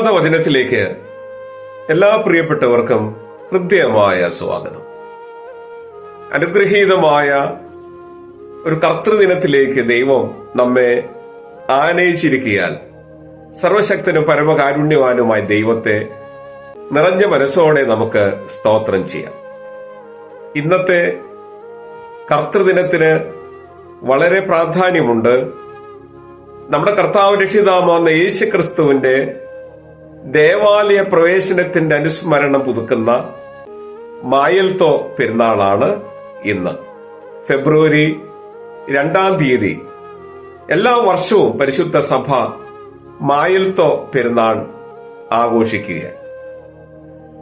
പ്രഭാത വചനത്തിലേക്ക് എല്ലാ പ്രിയപ്പെട്ടവർക്കും ഹൃദ്യമായ സ്വാഗതം. അനുഗ്രഹീതമായ ഒരു കർത്തൃദിനത്തിലേക്ക് ദൈവം നമ്മെ ആനയിച്ചിരിക്കിയാൽ സർവശക്തനും പരമകാരുണ്യവാനുമായ ദൈവത്തെ നിറഞ്ഞ മനസ്സോടെ നമുക്ക് സ്തോത്രം ചെയ്യാം. ഇന്നത്തെ കർത്തൃദിനത്തിന് വളരെ പ്രാധാന്യമുണ്ട്. നമ്മുടെ കർത്താവ് രക്ഷിതാമാവുന്ന യേശു ക്രിസ്തുവിന്റെ ദേവാലയ പ്രവേശനത്തിന്റെ അനുസ്മരണം പുതുക്കുന്ന മായൽത്തോ പെരുന്നാളാണ് ഇന്ന്. ഫെബ്രുവരി രണ്ടാം തീയതി. എല്ലാ വർഷവും പരിശുദ്ധ സഭ മായൽത്തോ പെരുന്നാൾ ആഘോഷിക്കുകയാണ്.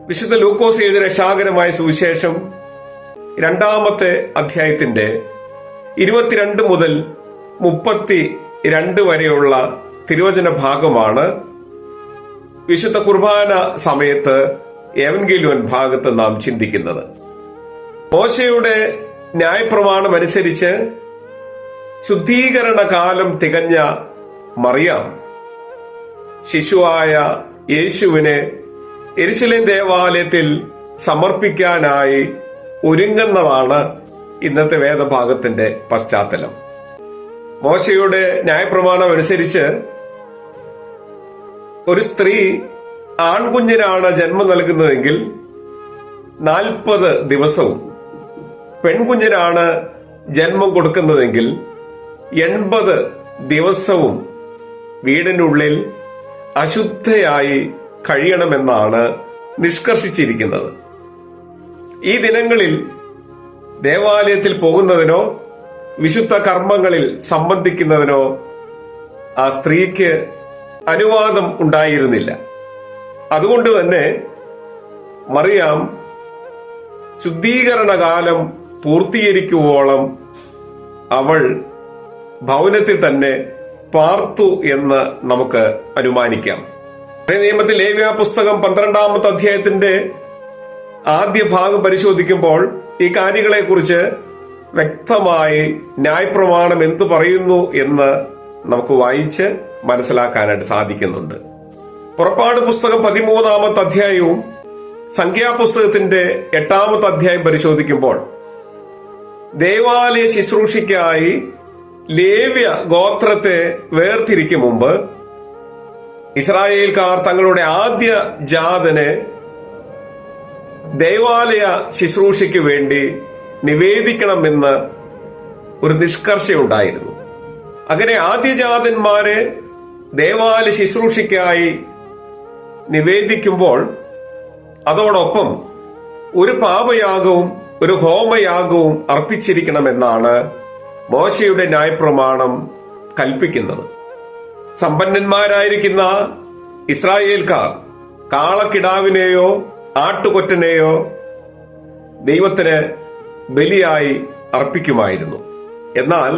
വിശുദ്ധ ലൂക്കോസ് എഴുതിയ രക്ഷാകരമായ സുവിശേഷം രണ്ടാമത്തെ അധ്യായത്തിന്റെ ഇരുപത്തിരണ്ട് മുതൽ മുപ്പത്തി രണ്ട് വരെയുള്ള തിരുവചന ഭാഗമാണ് വിശുദ്ധ കുർബാന സമയത്ത് എവൻഗേലുവൻ ഭാഗത്ത് നാം ചിന്തിക്കുന്നത്. മോശയുടെ ന്യായപ്രമാണം അനുസരിച്ച് ശുദ്ധീകരണ കാലം തികഞ്ഞ മറിയാം. ശിശുവായ യേശുവിനെ എരിശിലേം ദേവാലയത്തിൽ സമർപ്പിക്കാനായി ഒരുങ്ങുന്നതാണ് ഇന്നത്തെ വേദഭാഗത്തിന്റെ പശ്ചാത്തലം. മോശയുടെ ന്യായപ്രമാണം അനുസരിച്ച് ഒരു സ്ത്രീ ആൺകുഞ്ഞിനാണ് ജന്മം നൽകുന്നതെങ്കിൽ നാൽപ്പത് ദിവസവും പെൺകുഞ്ഞിനാണ് ജന്മം കൊടുക്കുന്നതെങ്കിൽ എൺപത് ദിവസവും വീടിനുള്ളിൽ അശുദ്ധയായി കഴിയണമെന്നാണ് നിഷ്കർഷിച്ചിരിക്കുന്നത്. ഈ ദിനങ്ങളിൽ ദേവാലയത്തിൽ പോകുന്നതിനോ വിശുദ്ധ കർമ്മങ്ങളിൽ സംബന്ധിക്കുന്നതിനോ ആ സ്ത്രീക്ക് അനുവാദം ഉണ്ടായിരുന്നില്ല. അതുകൊണ്ട് തന്നെ മറിയാം ശുദ്ധീകരണ കാലം പൂർത്തീകരിക്കുവോളം അവൾ ഭവനത്തിൽ തന്നെ പാർത്തു എന്ന് നമുക്ക് അനുമാനിക്കാം. നിയമത്തിൽ ലേവ്യ പുസ്തകം പന്ത്രണ്ടാമത്തെ അധ്യായത്തിന്റെ ആദ്യ ഭാഗം പരിശോധിക്കുമ്പോൾ ഈ കാര്യങ്ങളെ കുറിച്ച് വ്യക്തമായി ന്യായപ്രമാണം എന്തു പറയുന്നു എന്ന് നമുക്ക് വായിച്ച് മനസ്സിലാക്കാനായിട്ട് സാധിക്കുന്നുണ്ട്. പുറപ്പാട് പുസ്തകം പതിമൂന്നാമത്തെ അധ്യായവും സംഖ്യാപുസ്തകത്തിന്റെ എട്ടാമത്തെ അധ്യായം പരിശോധിക്കുമ്പോൾ ദേവാലയ ശുശ്രൂഷയ്ക്കായി ലേവ്യ ഗോത്രത്തെ വേർതിരിക്കും മുമ്പ് ഇസ്രായേൽക്കാർ തങ്ങളുടെ ആദ്യ ജാതനെ ദേവാലയ ശുശ്രൂഷയ്ക്ക് വേണ്ടി നിവേദിക്കണമെന്ന് ഒരു നിഷ്കർഷയുണ്ടായിരുന്നു. അങ്ങനെ ആദ്യജാതന്മാരെ ദേവാലയ ശുശ്രൂഷയ്ക്കായി നിവേദിക്കുമ്പോൾ അതോടൊപ്പം ഒരു പാപയാഗവും ഒരു ഹോമയാഗവും അർപ്പിച്ചിരിക്കണമെന്നാണ് മോശയുടെ ന്യായപ്രമാണം കൽപ്പിക്കുന്നത്. സമ്പന്നന്മാരായിരിക്കുന്ന ഇസ്രായേൽക്കാർ കാളക്കിടാവിനെയോ ആട്ടുകൊറ്റനെയോ ദൈവത്തിന് ബലിയായി അർപ്പിക്കുമായിരുന്നു. എന്നാൽ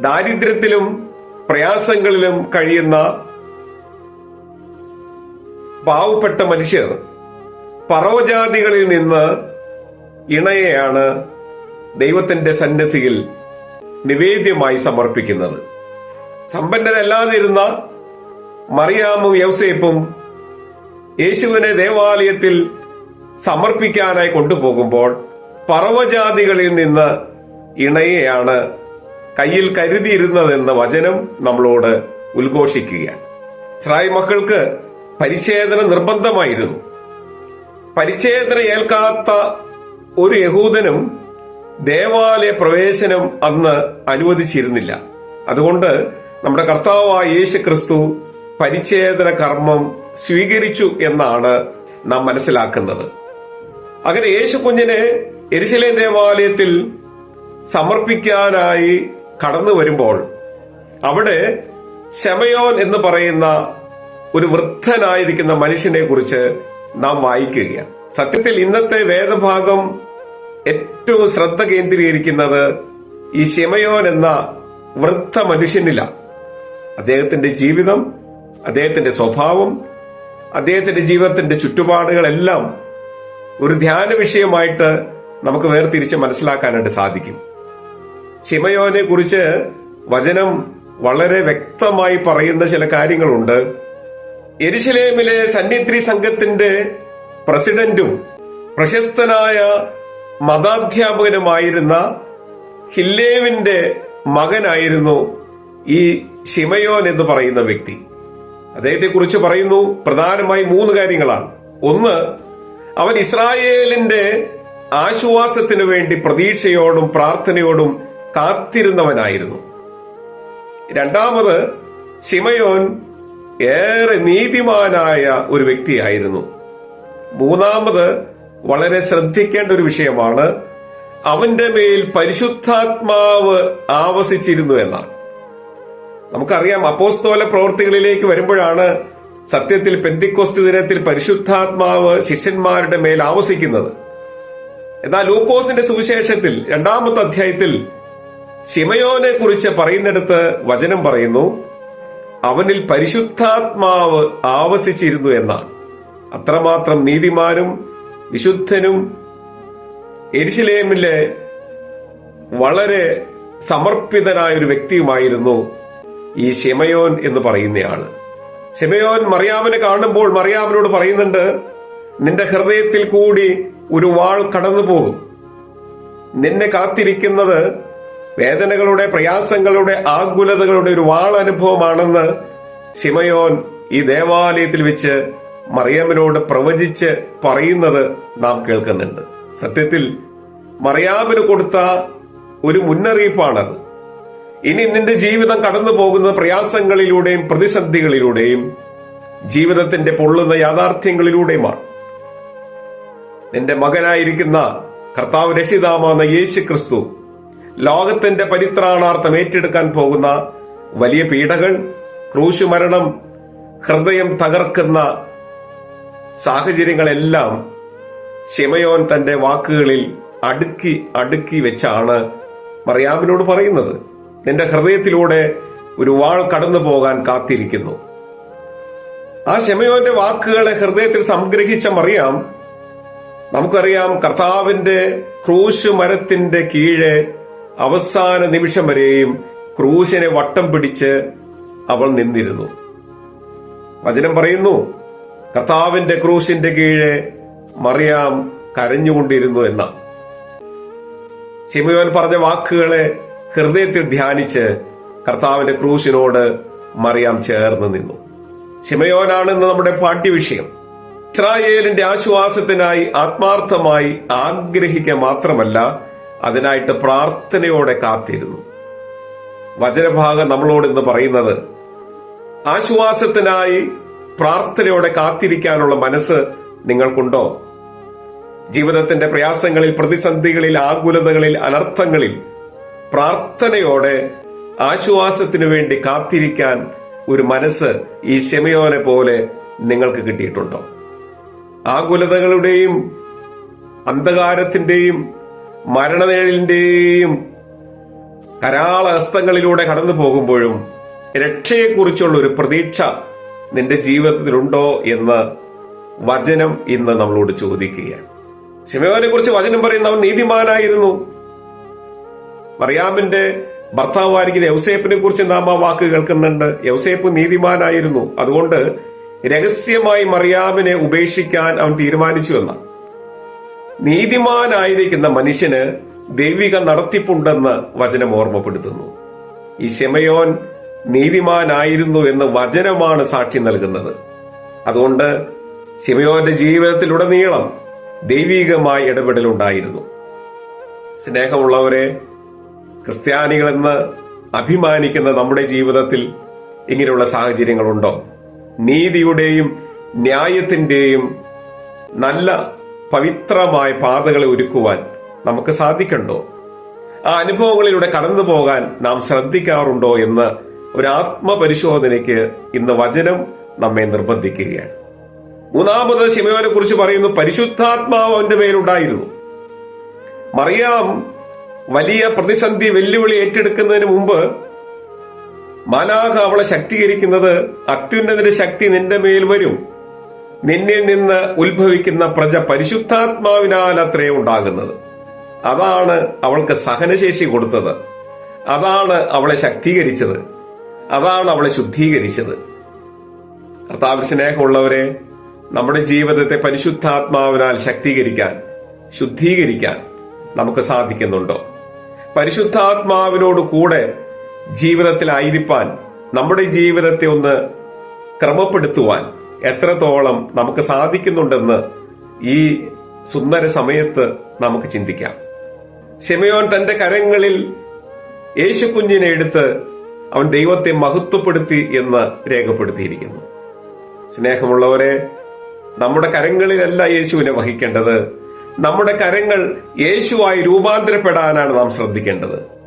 ദാരിദ്ര്യത്തിലും പ്രയാസങ്ങളിലും കഴിയുന്ന പാവപ്പെട്ട മനുഷ്യർ പറവജാതികളിൽ നിന്ന് ഇണയെയാണ് ദൈവത്തിന്റെ സന്നദ്ധിയിൽ നിവേദ്യമായി സമർപ്പിക്കുന്നത്. സമ്പന്നരല്ലാതിരുന്ന മറിയാമും യൗസേപ്പും യേശുവിനെ ദേവാലയത്തിൽ സമർപ്പിക്കാനായി കൊണ്ടുപോകുമ്പോൾ പറവജാതികളിൽ നിന്ന് ഇണയെയാണ് കയ്യിൽ കരുതിയിരുന്നതെന്ന വചനം നമ്മളോട് ഉദ്ഘോഷിക്കുകയാണ്. ഇസ്രായേൽ മക്കൾക്ക് പരിച്ഛേദന നിർബന്ധമായിരുന്നു. പരിച്ഛേദന ഏൽക്കാത്ത ഒരു യഹൂദനും ദേവാലയ പ്രവേശനം അന്ന് അനുവദിച്ചിരുന്നില്ല. അതുകൊണ്ട് നമ്മുടെ കർത്താവായ യേശു ക്രിസ്തു പരിച്ഛേദന കർമ്മം സ്വീകരിച്ചു എന്നാണ് നാം മനസ്സിലാക്കുന്നത്. അങ്ങനെ യേശു കുഞ്ഞിനെ എരിശിലെ ദേവാലയത്തിൽ സമർപ്പിക്കാനായി കടന്നു വരുമ്പോൾ അവിടെ ശമയോൻ എന്ന് പറയുന്ന ഒരു വൃദ്ധനായിരിക്കുന്ന മനുഷ്യനെ കുറിച്ച് നാം വായിക്കുകയാണ്. സത്യത്തിൽ ഇന്നത്തെ വേദഭാഗം ഏറ്റവും ശ്രദ്ധ കേന്ദ്രീകരിക്കുന്നത് ഈ ശമയോൻ എന്ന വൃദ്ധ മനുഷ്യനിലാണ് അദ്ദേഹത്തിന്റെ ജീവിതം അദ്ദേഹത്തിന്റെ സ്വഭാവം അദ്ദേഹത്തിന്റെ ജീവിതത്തിന്റെ ചുറ്റുപാടുകളെല്ലാം ഒരു ധ്യാന വിഷയമായിട്ട് നമുക്ക് വേർതിരിച്ച് മനസ്സിലാക്കാനായിട്ട് സാധിക്കും. ശിമയോനെ കുറിച്ച് വചനം വളരെ വ്യക്തമായി പറയുന്ന ചില കാര്യങ്ങളുണ്ട്. എരുശലേമിലെ സന്നിധി സംഘത്തിന്റെ പ്രസിഡന്റും പ്രശസ്തനായ മതാധ്യാപകനുമായിരുന്ന ഹില്ലേവിന്റെ മകനായിരുന്നു ഈ ഷിമയോൻ എന്ന് പറയുന്ന വ്യക്തി. അദ്ദേഹത്തെ കുറിച്ച് പറയുന്നു പ്രധാനമായി മൂന്ന് കാര്യങ്ങളാണ്. ഒന്ന് അവൻ ഇസ്രായേലിന്റെ ആശ്വാസത്തിനു വേണ്ടി പ്രതീക്ഷയോടും പ്രാർത്ഥനയോടും കാത്തിരുന്നവനായിരുന്നു. രണ്ടാമത് ഷിമയോൻ ഏറെ നീതിമാനായ ഒരു വ്യക്തിയായിരുന്നു. മൂന്നാമത് വളരെ ശ്രദ്ധിക്കേണ്ട ഒരു വിഷയമാണ് അവന്റെ മേൽ പരിശുദ്ധാത്മാവ് ആവസിച്ചിരുന്നു എന്നാണ്. നമുക്കറിയാം അപ്പോസ്തോല പ്രവൃത്തികളിലേക്ക് വരുമ്പോഴാണ് സത്യത്തിൽ പെന്തിക്കോസ്തു ദിനത്തിൽ പരിശുദ്ധാത്മാവ് ശിഷ്യന്മാരുടെ മേൽ ആവസിക്കുന്നത്. എന്നാൽ ലൂക്കോസിന്റെ സുവിശേഷത്തിൽ രണ്ടാമത്തെ അധ്യായത്തിൽ ശിമയോനെ കുറിച്ച് പറയുന്നിടത്ത് വചനം പറയുന്നു അവനിൽ പരിശുദ്ധാത്മാവ് ആവസിച്ചിരുന്നു എന്നാണ്. അത്രമാത്രം നീതിമാനും വിശുദ്ധനും എരിശിലേമിലെ വളരെ സമർപ്പിതനായ ഒരു വ്യക്തിയുമായിരുന്നു ഈ ഷിമയോൻ എന്ന് പറയുന്നയാൾ. ഷിമയോൻ മറിയാമനെ കാണുമ്പോൾ മറിയാമനോട് പറയുന്നുണ്ട് നിന്റെ ഹൃദയത്തിൽ കൂടി ഒരു വാൾ കടന്നു പോകും നിന്നെ കാത്തിരിക്കുന്നത് വേദനകളുടെ പ്രയാസങ്ങളുടെ ആകുലതകളുടെ ഒരു വാൾ അനുഭവമാണെന്ന് ഷിമയോൻ ഈ ദേവാലയത്തിൽ വെച്ച് മറിയാമിനോട് പ്രവചിച്ച് പറയുന്നത് നാം കേൾക്കുന്നുണ്ട്. സത്യത്തിൽ മറിയാമിന് കൊടുത്ത ഒരു മുന്നറിയിപ്പാണത്. ഇനി നിന്റെ ജീവിതം കടന്നു പോകുന്ന പ്രയാസങ്ങളിലൂടെയും പ്രതിസന്ധികളിലൂടെയും ജീവിതത്തിന്റെ പൊള്ളുന്ന യാഥാർത്ഥ്യങ്ങളിലൂടെയുമാണ്. നിന്റെ മകനായിരിക്കുന്ന കർത്താവ് രക്ഷിതാമെന്ന യേശു ക്രിസ്തു ലോകത്തിന്റെ പരിത്രാണാർത്ഥം ഏറ്റെടുക്കാൻ പോകുന്ന വലിയ പീഡകൾ ക്രൂശു മരണം ഹൃദയം തകർക്കുന്ന സാഹചര്യങ്ങളെല്ലാം ഷിമയോൻ തന്റെ വാക്കുകളിൽ അടുക്കി അടുക്കി വെച്ചാണ് മറിയാമിനോട് പറയുന്നത്. നിന്റെ ഹൃദയത്തിലൂടെ ഒരു വാൾ കടന്നു പോകാൻ കാത്തിരിക്കുന്നു. ആ ഷെമയോന്റെ വാക്കുകളെ ഹൃദയത്തിൽ സംഗ്രഹിച്ച മറിയാം നമുക്കറിയാം കർത്താവിന്റെ ക്രൂശ് മരത്തിന്റെ കീഴെ അവസാന നിമിഷം വരെയും ക്രൂശനെ വട്ടം പിടിച്ച് അവൾ നിന്നിരുന്നു. വചനം പറയുന്നു കർത്താവിന്റെ ക്രൂശിന്റെ കീഴെ മറിയാം കരഞ്ഞുകൊണ്ടിരുന്നു എന്ന. ശിമയോൻ പറഞ്ഞ വാക്കുകളെ ഹൃദയത്തിൽ ധ്യാനിച്ച് കർത്താവിന്റെ ക്രൂശിനോട് മറിയാം ചേർന്ന് നിന്നു. ശിമയോനാണെന്ന് നമ്മുടെ പാഠ്യവിഷയം. ഇസ്രായേലിന്റെ ആശ്വാസത്തിനായി ആത്മാർത്ഥമായി ആഗ്രഹിക്കുക മാത്രമല്ല അതിനായിട്ട് പ്രാർത്ഥനയോടെ കാത്തിരുന്നു. വചനഭാഗം നമ്മളോട് ഇന്ന് പറയുന്നത് ആശ്വാസത്തിനായി പ്രാർത്ഥനയോടെ കാത്തിരിക്കാനുള്ള മനസ്സ് നിങ്ങൾക്കുണ്ടോ? ജീവിതത്തിന്റെ പ്രയാസങ്ങളിൽ പ്രതിസന്ധികളിൽ ആകുലതകളിൽ അനർത്ഥങ്ങളിൽ പ്രാർത്ഥനയോടെ ആശ്വാസത്തിനു വേണ്ടി കാത്തിരിക്കാൻ ഒരു മനസ്സ് ഈ ഷെമയോനെ പോലെ നിങ്ങൾക്ക് കിട്ടിയിട്ടുണ്ടോ? ആകുലതകളുടെയും അന്ധകാരത്തിന്റെയും മരണനേഴിന്റെയും കരാള ഹസ്തങ്ങളിലൂടെ കടന്നു പോകുമ്പോഴും രക്ഷയെക്കുറിച്ചുള്ള ഒരു പ്രതീക്ഷ നിന്റെ ജീവിതത്തിലുണ്ടോ എന്ന് വചനം ഇന്ന് നമ്മളോട് ചോദിക്കുകയാണ്. ശിമയോനെ കുറിച്ച് വചനം പറയുന്ന അവൻ നീതിമാനായിരുന്നു. മറിയാമിന്റെ ഭർത്താവായിരിക്കുന്ന യൗസേപ്പിനെ കുറിച്ച് നാം ആ വാക്ക് കേൾക്കുന്നുണ്ട്. യൗസേപ്പ് നീതിമാനായിരുന്നു. അതുകൊണ്ട് രഹസ്യമായി മറിയാമിനെ ഉപേക്ഷിക്കാൻ അവൻ തീരുമാനിച്ചു എന്ന നീതിമാനായിരിക്കുന്ന മനുഷ്യന് ദൈവിക നടത്തിപ്പുണ്ടെന്ന് വചനം ഓർമ്മപ്പെടുത്തുന്നു. ഈ ശമയോൻ നീതിമാനായിരുന്നു എന്ന് വചനമാണ് സാക്ഷി നൽകുന്നത്. അതുകൊണ്ട് ശിമയോന്റെ ജീവിതത്തിലുടനീളം ദൈവികമായ ഇടപെടലുണ്ടായിരുന്നു. സ്നേഹമുള്ളവരെ ക്രിസ്ത്യാനികളെന്ന് അഭിമാനിക്കുന്ന നമ്മുടെ ജീവിതത്തിൽ ഇങ്ങനെയുള്ള സാഹചര്യങ്ങളുണ്ടോ? നീതിയുടെയും ന്യായത്തിന്റെയും നല്ല പവിത്രമായ പാതകളെ ഒരുക്കുവാൻ നമുക്ക് സാധിക്കണ്ടോ? ആ അനുഭവങ്ങളിലൂടെ കടന്നു പോകാൻ നാം ശ്രദ്ധിക്കാറുണ്ടോ എന്ന് ഒരു ആത്മപരിശോധനയ്ക്ക് ഇന്ന് വചനം നമ്മെ നിർബന്ധിക്കുകയാണ്. മൂന്നാമത് ശിമയോനെ കുറിച്ച് പറയുന്നു പരിശുദ്ധാത്മാവ് അവന്റെ മേലുണ്ടായിരുന്നു. മറിയാം വലിയ പ്രതിസന്ധി വെല്ലുവിളി ഏറ്റെടുക്കുന്നതിന് മുമ്പ് മാനാഹ അവളെ ശക്തീകരിക്കുന്നത് അത്യുന്നതിന്റെ ശക്തി നിന്റെ മേൽ വരും. നിന്നിൽ നിന്ന് ഉത്ഭവിക്കുന്ന പ്രജ പരിശുദ്ധാത്മാവിനാൽ അത്രേ ഉണ്ടാകുന്നത്. അതാണ് അവൾക്ക് സഹനശേഷി കൊടുത്തത്. അതാണ് അവളെ ശക്തീകരിച്ചത്. അതാണ് അവളെ ശുദ്ധീകരിച്ചത്. കർത്താവ് സ്നേഹമുള്ളവരെ നമ്മുടെ ജീവിതത്തെ പരിശുദ്ധാത്മാവിനാൽ ശക്തീകരിക്കാൻ ശുദ്ധീകരിക്കാൻ നമുക്ക് സാധിക്കുന്നുണ്ടോ? പരിശുദ്ധാത്മാവിനോട് കൂടെ ജീവിതത്തിലായിരിക്കാൻ നമ്മുടെ ജീവിതത്തെ ഒന്ന് ക്രമപ്പെടുത്തുവാൻ എത്രത്തോളം നമുക്ക് സാധിക്കുന്നുണ്ടെന്ന് ഈ സുന്ദര സമയത്ത് നമുക്ക് ചിന്തിക്കാം. ഷെമയോൻ തന്റെ കരങ്ങളിൽ യേശു കുഞ്ഞിനെ എടുത്ത് അവൻ ദൈവത്തെ മഹത്വപ്പെടുത്തി എന്ന് രേഖപ്പെടുത്തിയിരിക്കുന്നു. സ്നേഹമുള്ളവരെ നമ്മുടെ കരങ്ങളിലല്ല യേശുവിനെ വഹിക്കേണ്ടത്. നമ്മുടെ കരങ്ങൾ യേശുവായി രൂപാന്തരപ്പെടാനാണ് നാം ശ്രദ്ധിക്കേണ്ടത്.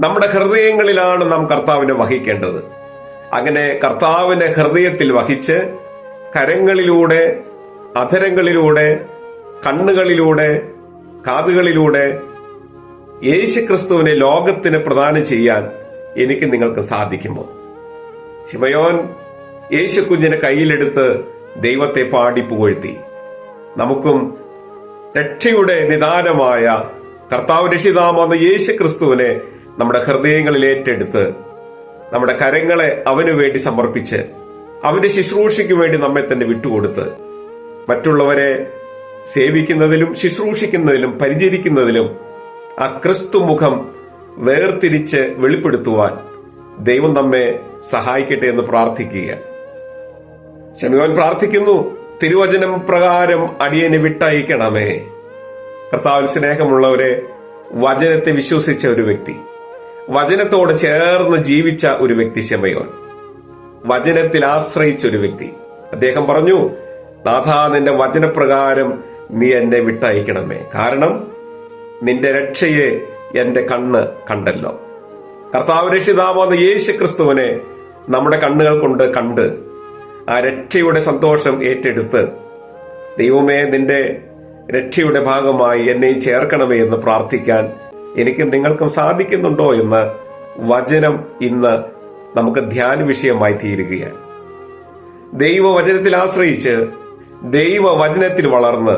നമ്മുടെ ഹൃദയങ്ങളിലാണ് നാം കർത്താവിനെ വഹിക്കേണ്ടത്. അങ്ങനെ കർത്താവിനെ ഹൃദയത്തിൽ വഹിച്ച് കരങ്ങളിലൂടെ അധരങ്ങളിലൂടെ കണ്ണുകളിലൂടെ കാതുകളിലൂടെ യേശുക്രിസ്തുവിനെ ലോകത്തിന് പ്രദാനം ചെയ്യാൻ എനിക്ക് നിങ്ങൾക്ക് സാധിക്കുമോ? ശിമയോൻ യേശു കുഞ്ഞിനെ കയ്യിലെടുത്ത് ദൈവത്തെ പാടി പുകഴ്ത്തി. നമുക്കും രക്ഷയുടെ നിദാനമായ കർത്താവ് രക്ഷിതാമെന്ന യേശു ക്രിസ്തുവിനെ നമ്മുടെ ഹൃദയങ്ങളിൽ ഏറ്റെടുത്ത് നമ്മുടെ കരങ്ങളെ അവനു വേണ്ടി സമർപ്പിച്ച് അവന്റെ ശുശ്രൂഷയ്ക്ക് വേണ്ടി നമ്മെ തന്നെ വിട്ടുകൊടുത്ത് മറ്റുള്ളവരെ സേവിക്കുന്നതിലും ശുശ്രൂഷിക്കുന്നതിലും പരിചരിക്കുന്നതിലും ആ ക്രിസ്തു മുഖം വേർതിരിച്ച് വെളിപ്പെടുത്തുവാൻ ദൈവം നമ്മെ സഹായിക്കട്ടെ എന്ന് പ്രാർത്ഥിക്കുക ശമിയോൻ പ്രാർത്ഥിക്കുന്നു തിരുവചനം പ്രകാരം അടിയനെ വിട്ടയക്കണമേ. കർത്താവിൽ സ്നേഹമുള്ളവരെ വചനത്തെ വിശ്വസിച്ച ഒരു വ്യക്തി വചനത്തോട് ചേർന്ന് ജീവിച്ച ഒരു വ്യക്തി ശമയോൻ. വചനത്തിൽ ആശ്രയിച്ചൊരു വ്യക്തി. അദ്ദേഹം പറഞ്ഞു നാഥാ നിന്റെ വചനപ്രകാരം നീ എന്നെ വിട്ടയക്കണമേ. കാരണം നിന്റെ രക്ഷയെ എന്റെ കണ്ണ് കണ്ടല്ലോ. കർത്താവ് രക്ഷിതാവാന്ന യേശു ക്രിസ്തുവിനെ നമ്മുടെ കണ്ണുകൾ കൊണ്ട് കണ്ട് ആ രക്ഷയുടെ സന്തോഷം ഏറ്റെടുത്ത് ദൈവമേ നിന്റെ രക്ഷയുടെ ഭാഗമായി എന്നെയും ചേർക്കണമേ എന്ന് പ്രാർത്ഥിക്കാൻ എനിക്കും നിങ്ങൾക്കും സാധിക്കുന്നുണ്ടോ എന്ന് വചനം ഇന്ന് നമുക്ക് ധ്യാന വിഷയമായി തീരുകയാണ്. ദൈവവചനത്തിൽ ആശ്രയിച്ച് ദൈവവചനത്തിൽ വളർന്ന്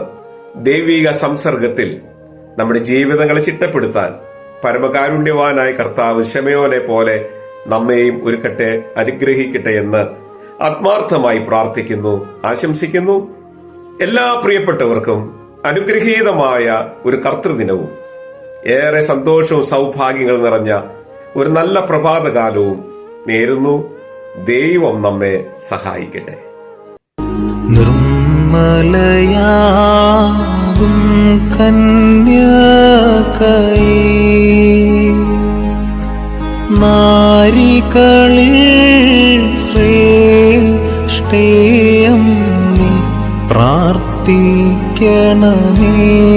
ദൈവിക സംസർഗത്തിൽ നമ്മുടെ ജീവിതങ്ങളെ ചിട്ടപ്പെടുത്താൻ പരമകാരുണ്യവാനായ കർത്താവ് ശമയോനെ പോലെ നമ്മെയും ഒരുക്കട്ടെ അനുഗ്രഹിക്കട്ടെ എന്ന് ആത്മാർത്ഥമായി പ്രാർത്ഥിക്കുന്നു ആശംസിക്കുന്നു. എല്ലാ പ്രിയപ്പെട്ടവർക്കും അനുഗ്രഹീതമായ ഒരു കർത്തൃദിനവും. ഏറെ സന്തോഷവും സൗഭാഗ്യങ്ങൾ നിറഞ്ഞ ഒരു നല്ല പ്രഭാതകാലവും നേരുന്നു. ദൈവം നമ്മെ സഹായിക്കട്ടെ. നിർമ്മലയാകും കന്യകൈ. നാരികളിൽ ശ്രേഷ്ഠേയം നീ പ്രാർത്ഥിക്കണമേ.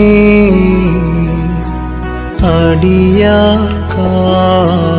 അടിയാർക്കാ